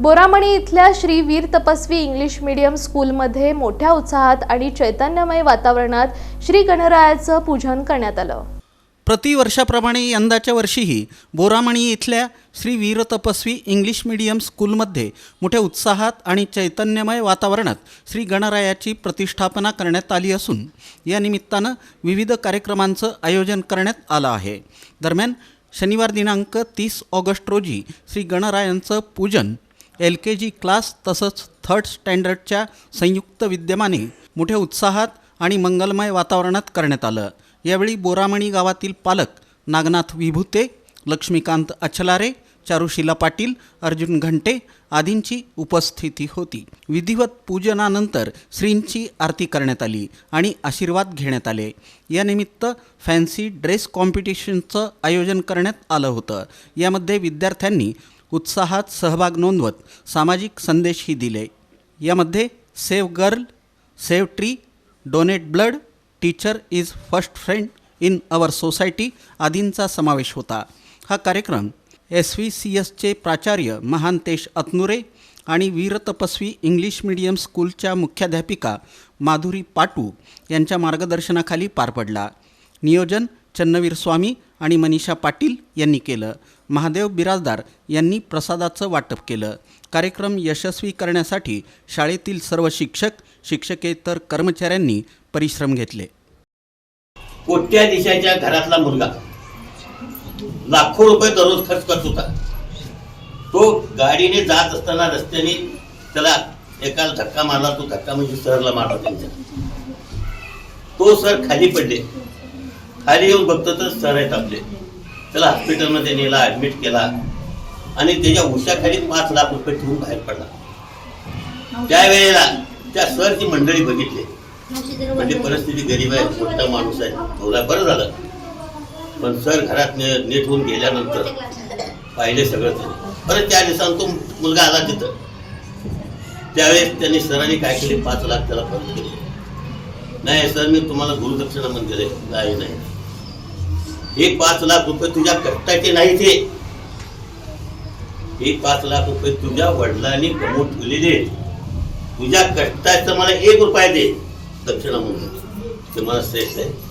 बोरामणी इथल्या श्री वीर तपस्वी English medium स्कूलमध्ये मोठ्या उत्साहात आणि चैतन्यमय वातावरणात श्री गणरायाचं पूजन करण्यात आलं. प्रतिवर्षाप्रमाणे यंदाच्या वर्षीही बोरामणी इथल्या श्री वीर तपस्वी इंग्लिश मीडियम स्कूलमध्ये मोठ्या उत्साहात आणि चैतन्यमय वातावरणात श्री गणरायाची प्रतिष्ठापना करण्यात आली असून या निमित्तानं विविध कार्यक्रमांचं आयोजन करण्यात आलं आहे. दरम्यान शनिवार दिनांक तीस ऑगस्ट रोजी श्री गणरायांचं पूजन एल के जी क्लास तसंच थर्ड स्टँडर्डच्या संयुक्त विद्यमाने मोठ्या उत्साहात आणि मंगलमय वातावरणात करण्यात आलं. यावेळी बोरामणी गावातील पालक नागनाथ विभूते लक्ष्मीकांत अचलारे चारुशिला पाटील अर्जुन घंटे आदींची उपस्थिती होती. विधिवत पूजनानंतर श्रींची आरती करण्यात आली आणि आशीर्वाद घेण्यात आले. यानिमित्त फॅन्सी ड्रेस कॉम्पिटिशनचं आयोजन करण्यात आलं होतं. यामध्ये विद्यार्थ्यांनी उत्साहात सहभाग नोंदवत सामाजिक संदेशही दिले. यामध्ये save girl save tree donate blood teacher is first friend in our society आदींचा समावेश होता. हा कार्यक्रम एस व्ही सी एसचे प्राचार्य महांतेश अतनुरे आणि वीरतपस्वी इंग्लिश मीडियम स्कूलच्या मुख्याध्यापिका माधुरी पाटू यांच्या मार्गदर्शनाखाली पार पडला. नियोजन चन्नवीर स्वामी आणि मनीषा पाटील यांनी केलं. महादेव बिराजदार यांनी प्रसादाचं वाटप केलं. कार्यक्रम यशस्वी करण्यासाठी शाळेतील सर्व शिक्षक शिक्षकेतर कर्मचाऱ्यांनी परिश्रम घेतले. कोट्याधीशाच्या घरातला मुलगा. लाखो रुपये दररोज खर्च करत होता. तो गाडीने जात असताना रस्त्याने त्याला एकाला धक्का मारला तो धक्का म्हणजे सरला मारला त्यांच्या तो सर खाली पडले. खाली येऊन बघतो तर सर आहेत आपले. त्याला हॉस्पिटलमध्ये नेला ऍडमिट केला. आणि त्याच्या उशाखाली पाच लाख रुपये ठेवून बाहेर पडला. त्यावेळेला त्या सरची मंडळी बघितली. म्हणजे परिस्थिती गरीब आहे मोठा माणूस आहे. थोडा बरं झालं. पण सर घरात ने- नेट होऊन गेल्यानंतर पाहिले सगळं त्यांनी परत त्या दिवसानं तो मुलगा आला तिथं. त्यावेळेस त्यांनी सरांनी काय केले? पाच लाख त्याला परत केले. नाही सर मी तुम्हाला गुरुदक्षिणा म्हणून दिले नाही नाही. हे पाच लाख रुपये तुझ्या कष्टाचे नाही ते हे पाच लाख रुपये तुझ्या वडिलांनी कमवून ठेवलेले. तुझ्या कष्टाचं मला एक रुपया दे. दक्षिणा म्हणून. ते मला श्रेष्ठ आहे.